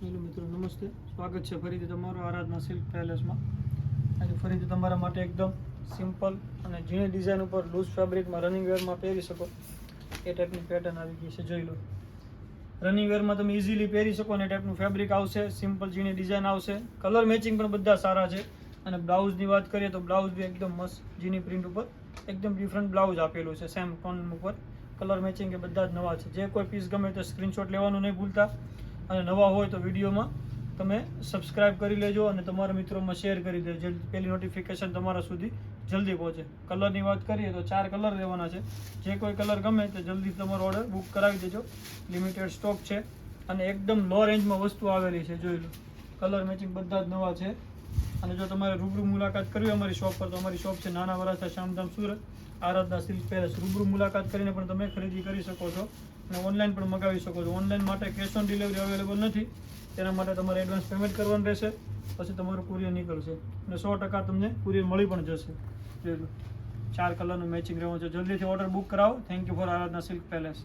Hello મિત્રો નમસ્તે સ્વાગત છે. ફરીથી તમારું આરાધના સિલ્ક પેલેસમાં આજે ફરીથી તમારા માટે એકદમ સિમ્પલ અને ઝીણી ડિઝાઇન ઉપર લૂઝ ફેબ્રિકમાં રનિંગ વેરમાં પહેરી શકો. એ ટાઈપની પેટર્ન આવી ગઈ છે. જોઈ લો. રનિંગ વેરમાં તમે ઇઝીલી પહેરી શકો અને એ ટાઈપનું ફેબ્રિક આવશે. સિમ્પલ ઝીણી ડિઝાઇન આવશે. કલર મેચિંગ પણ બધા સારા છે. અને બ્લાઉઝની વાત કરીએ તો બ્લાઉઝ બી એકદમ મસ્ત ઝીણી પ્રિન્ટ ઉપર એકદમ ડિફરન્ટ બ્લાઉઝ આપેલું છે. સેમ ટોન ઉપર. કલર મેચિંગ એ બધા જ નવા છે. જે કોઈ પીસ ગમે તો સ્ક્રીનશોટ લેવાનું નહીં ભૂલતા. અને નવા હોય તો વિડીયોમાં તમે સબસ્ક્રાઇબ કરી લેજો અને તમારા મિત્રોમાં શેર કરી દેજો. પહેલી નોટિફિકેશન તમારા સુધી જલ્દી પહોંચે. કલરની વાત કરીએ તો ચાર કલર લેવાના છે. જે કોઈ કલર ગમે તે જલ્દી તમારો ઓર્ડર બુક કરાવી દેજો. લિમિટેડ સ્ટોક છે. અને એકદમ લો રેન્જમાં વસ્તુ આવેલી છે, જોઈ લો. કલર મેચિંગ બધા જ નવા છે. અને જો તમારે રૂબરૂ મુલાકાત કરવી અમારી શોપ પર, તો અમારી શોપ છે નાના વરાછા, શ્યામધામ, સુરત, આરાધના સિલ્ક પેલેસ. રૂબરૂ મુલાકાત કરીને પણ તમે ખરીદી કરી શકો છો અને ઓનલાઈન પણ મગાવી શકો છો. ઓનલાઈન માટે કેશ ઓન ડિલિવરી અવેલેબલ નથી. તેના માટે તમારે એડવાન્સ પેમેન્ટ કરવાનું રહેશે. પછી તમારું કુરિયર નીકળશે. અને સો ટકા તમને કુરિયર મળી પણ જશે. જોઈ લો. ચાર કલરનું મેચિંગ રહેવાનું છે. જલ્દીથી ઓર્ડર બુક કરાવો. Thank you for Aradhana Silk Palace.